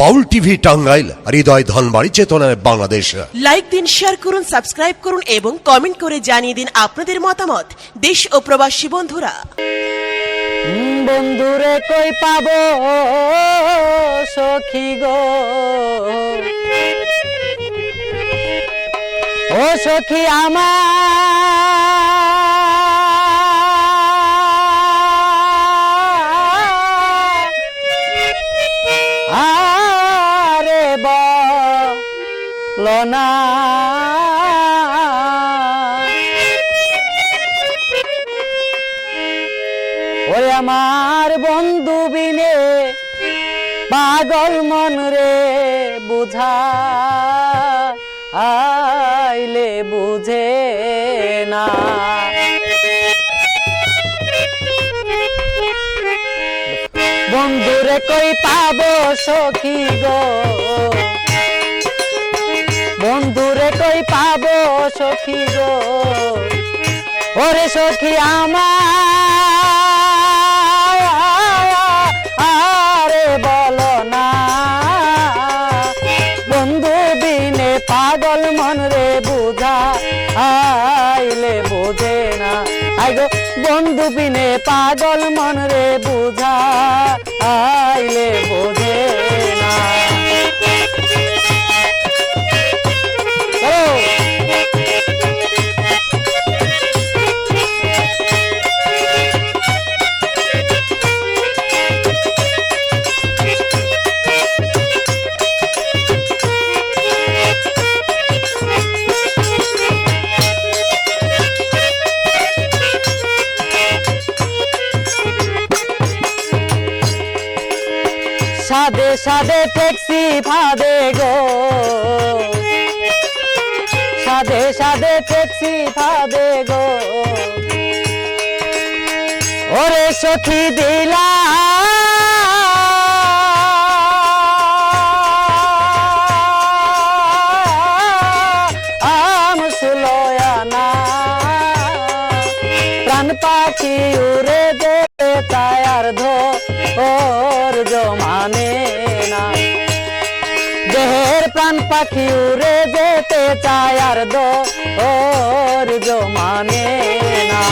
বাউল TV Tangail হৃদয় ধনবাড়ি চেতনায় Bangladesh. Like দিন শেয়ার করুন সাবস্ক্রাইব করুন এবং কমেন্ট করে জানিয়ে দিন আপনাদের মতামত। দেশ ও প্রবাসী বন্ধুরা। বন্ধুরে কই পাবো সখী গো? ও সখী আমার বলো না। ওরে আমার বন্ধু বিনে পাগল মন রে বুঝা আইলে বুঝে না। বন্ধুরে কই পাবো সখী গো। বন্ধুরে কই পাবো সখী গো? ওরে সখী আমার। আরে বলো না। বন্ধু বিনে পাগল মন রে বুঝা, আইলে বোঝে না। আই গো, বন্ধু বিনে পাগল মন রে বুঝা, আইলে বোঝে না। সাদে সাদে ট্যাক্সি ফাদে গো। সাদে সাদে ট্যাক্সি ফাদে গো। ওরে সখী দিলা। আম সুলয়ানা। প্রাণ পাখি উড়ে প্রাণ পাখি উড়ে যেতে চায় আর দো ওর জমানে না।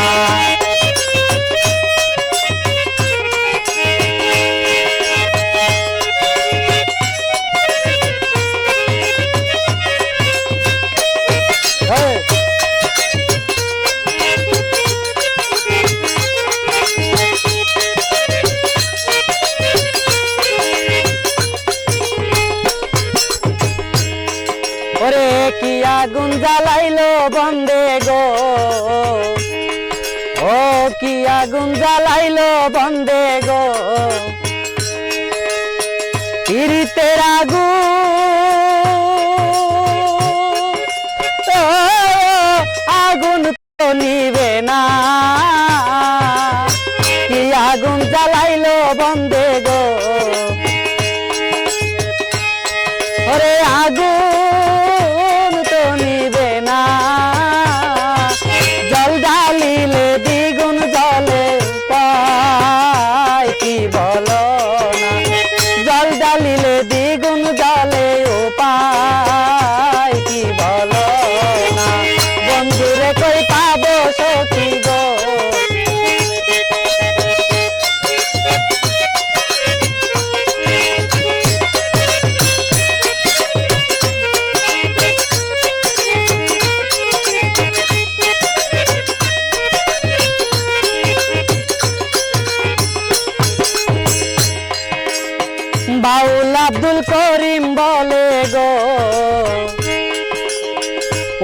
আগুন জ্বালাইলো বন্দে গো। ও কি আগুন জ্বালাইলো বন্দে গো। পিরিতের আগুন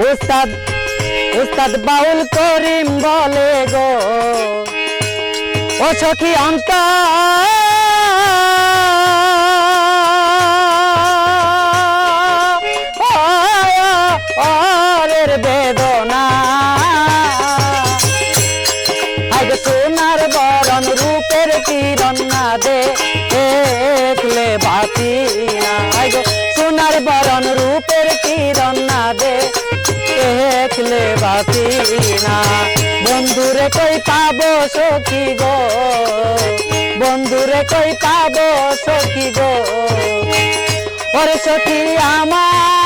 উস্তাদ উস্তাদ বাউল করিম বলে গো, ও সখী অন্ত বেদনা। আজ সোনার বরণ রূপের কিরণ না দে বাতি দেখলে বাতি না বন্ধুরে কই পাব সখী গো? বন্ধুরে কই পাব সখী গো? ওরে সখী আমার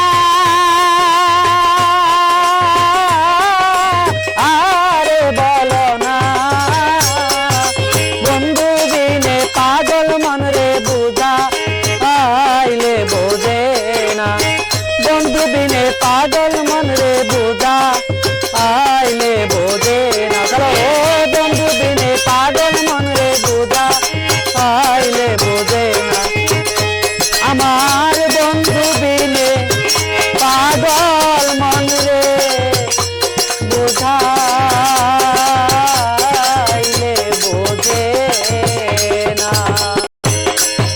বাবা